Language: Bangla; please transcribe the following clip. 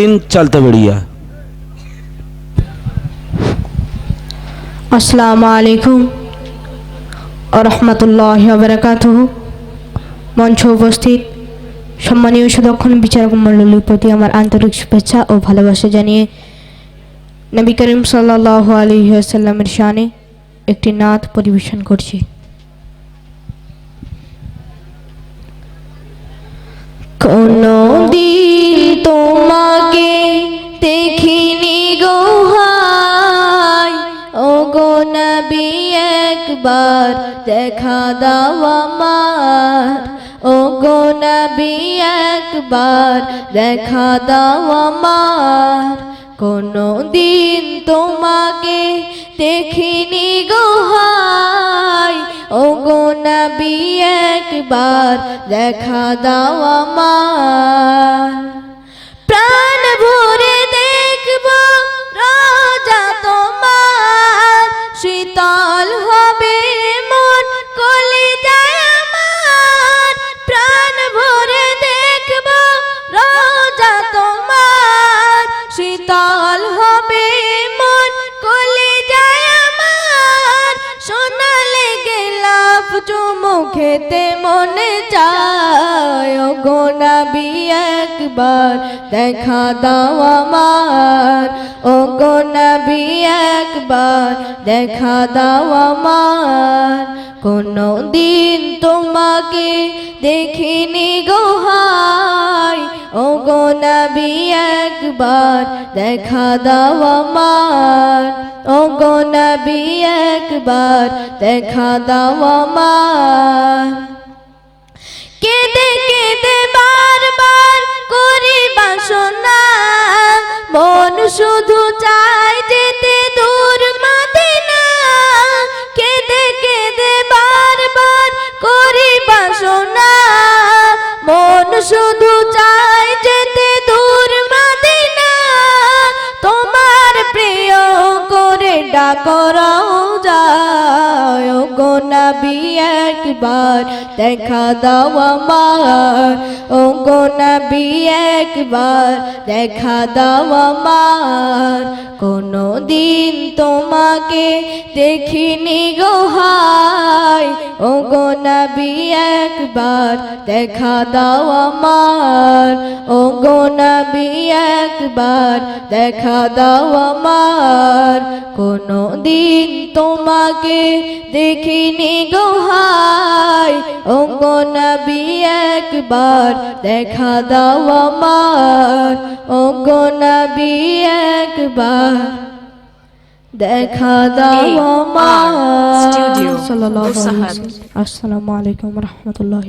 তিন চলতে বেড়িয়া আসসালামু আলাইকুম রহমতুল্লাহ বারাকাত মঞ্চ উপস্থিত সম্মানীয় সুদক্ষণ বিচারক মণ্ডলীর প্রতি আমার আন্তরিক শুভেচ্ছা ও ভালোবাসা জানিয়ে নবী করিম সাল্লাহ আলহিহাসাল্লামের শানে একটি নাত পরিবেশন করছি। কোনো দিন একবার দেখা দাও আমার। ও গো নবী, একবার দেখা দাও আমার। কোনো দিন তোমাকে দেখিনি গো হাই। ও গো নবী, একবার দেখা দাও আমার। খেতে মনে চায় ও গোনাবি একবার দেখা দাও আমার। ও গোনাবি একবার দেখা দাও আমার। কোনো দিন তোমাকে দেখিনি গোহা গো নবী একবার, দেখা দাও আমার। ও গো নবী একবার, দেখা দাও আমার। কেঁদে কেঁদে বারবার করি বাসনা। মন শুধু চায় যেতে দূর মাদিনা। কেঁদে কেঁদে বারবার করি বাসনা। মন শুধু করে ডাকরাও যায় ও গো নবী একবার, দেখা দাও আমার। ও গো নবী একবার, দেখা দাও আমার। কোনো দিন তোমাকে দেখিনি গো হাই। ও গো নবী একবার, দেখা দাও আমার। ও গো নবী একবার, দেখা দাও আমার। কোনো দিন তোমাকে দেখিনি গো হাই ও কোন নবী একবার দেখা দাও আমার ও কোন নবী একবার দেখা দাও আমার। আসসালামু আলাইকুম রহমতুল্লাহ